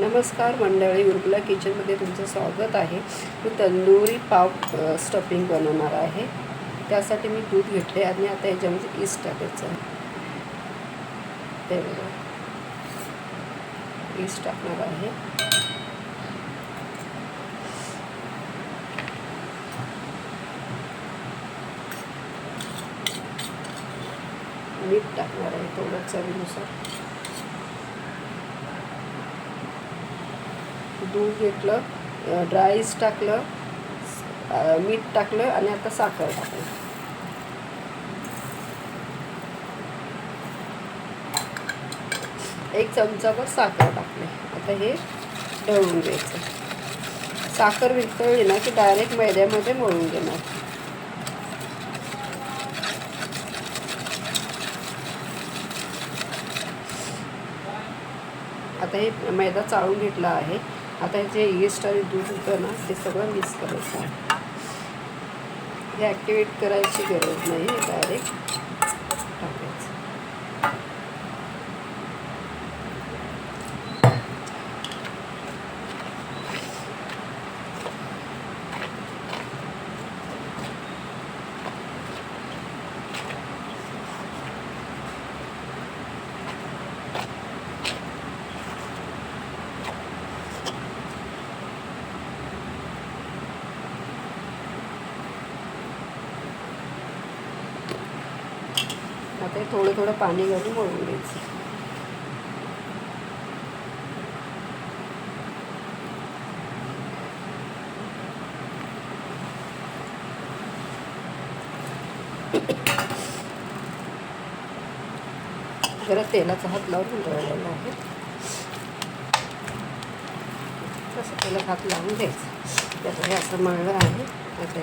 नमस्कार मंडळी उर्मिला किचनमध्ये तुमचं स्वागत आहे. मी तंदुरी पाव स्टफिंग बनवणार आहे. त्यासाठी मी दूध घेतले आणि आता याच्यामध्ये ईस्ट टाकायचं ते बघा. टाकणार आहे. मीठ टाकणार आहे थोडं चवीनुसार. दूध घेतलं ड्राईस टाकलं मीठ टाकलं आणि आता साखर टाकलं. एक चमचाभर साखर टाकले. आता हे ढवळून घ्यायचं. साखर वितळली ना की डायरेक्ट मैद्यामध्ये मळून घेणार. आता हे मैदा चाळून घेतला आहे. आता हे जे इस्ट आणि दूध होतं ना ते सगळं मिक्स करायचं. आहे हे ॲक्टिवेट करायची गरज नाही डायरेक्ट टाकायचं आता थोडं थोडं पाणी घालून वळून घ्यायचं. जरा तेलाचा हात लावून दळलेला आहे. तसं तेलात हात लावून द्यायचं त्याचं हे असं मळलं आहे. आता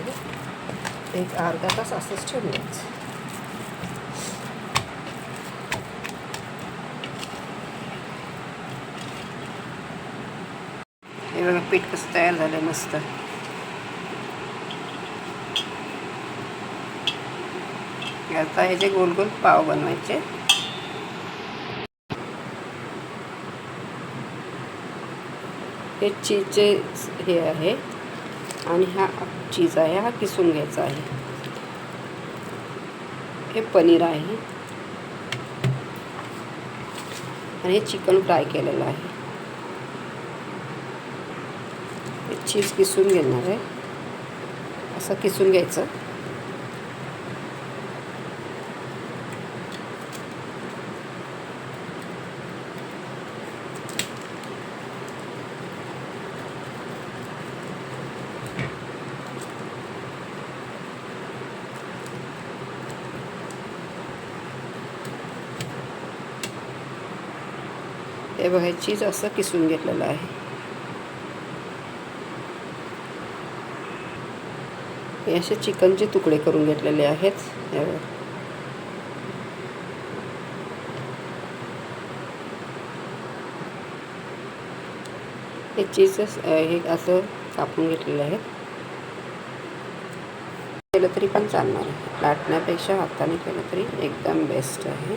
एक अर्धा तास असंच ठेवून द्यायचं हे बघा पीठ कसं तयार झालं मस्त आता ह्याचे गोल गोल पाव बनवायचे हे चीजचे हे आहे आणि हा चीज आहे हा किसून घ्यायचा आहे. हे पनीर आहे. आणि हे चिकन फ्राय केलेलं आहे हे चीज किसून घेणार आहे. असं किसून घ्यायचं. हे बघा चीज असं किसून घेतलेलं आहे. हे असे चिकनचे तुकडे करून घेतलेले आहेत. हे हे चीज हे असं कापून घेतलेले आहेत केलं तरी पण चालणार आहे. लाटण्यापेक्षा हाताने केलं तरी एकदम बेस्ट आहे.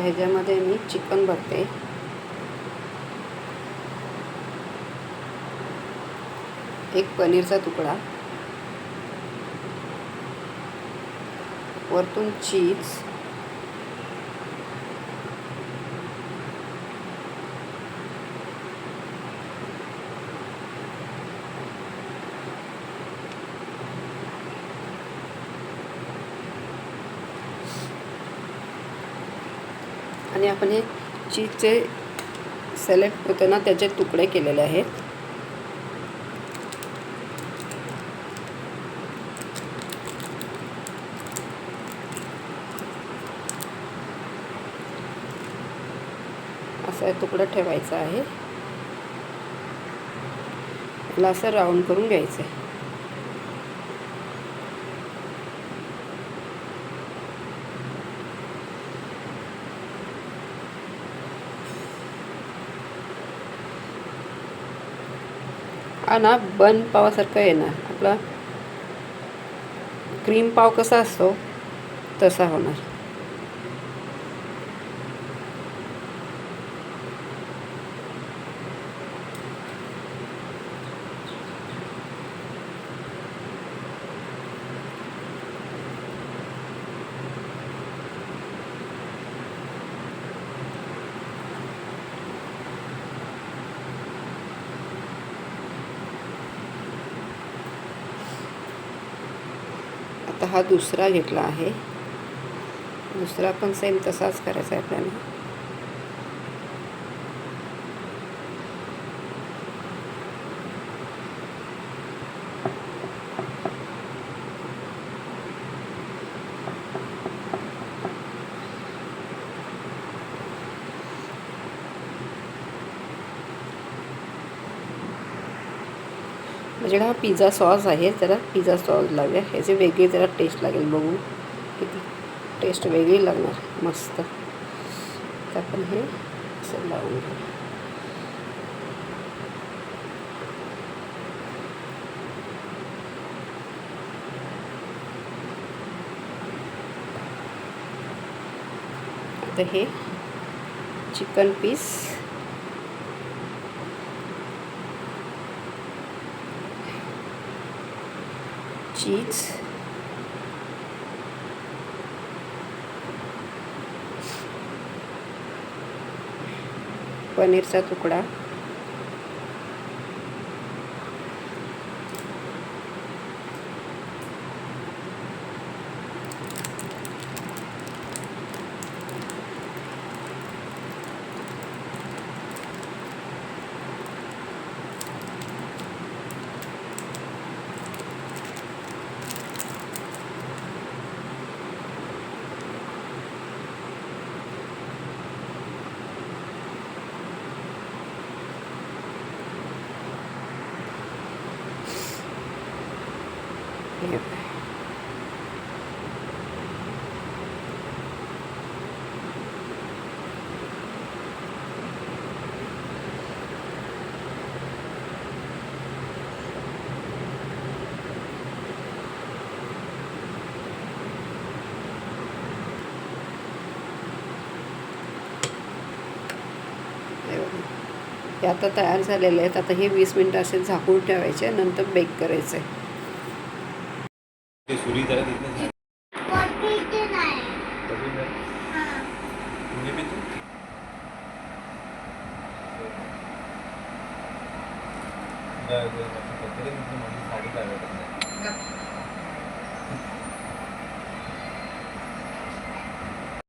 आता ह्याच्यामध्ये मी चिकन भरते. एक पनीरचा तुकडा. वरतून चीज आणि आपण हे चीजचे सॅलेड होतं ना त्याचे तुकडे केलेले आहेत. असा तुकडा ठेवायचा आहे. याला असं राऊंड करून घ्यायचं आहे. ना बन पावासारखं येणार. आपला क्रीम पाव कसा असतो तसा होणार. आता हा दुसरा घेतला आहे. दुसरा पण सेम तसाच करायचा आहे आपल्याला. म्हणजे हा पिझ्झा सॉस आहे, जरा पिझ्झा सॉस लावूया ह्याचे वेगळी जरा टेस्ट लागेल बघू. किती टेस्ट वेगळी लागणार. मस्त. तर आपण हे असं लावून हे चिकन पीस चीज पनीरचा तुकडा हे बघा. हे बघा. हे आता तयार झालेले आहेत. आता हे वीस मिनटं असे झाकून ठेवायचे नंतर बेक करायचं. साडी.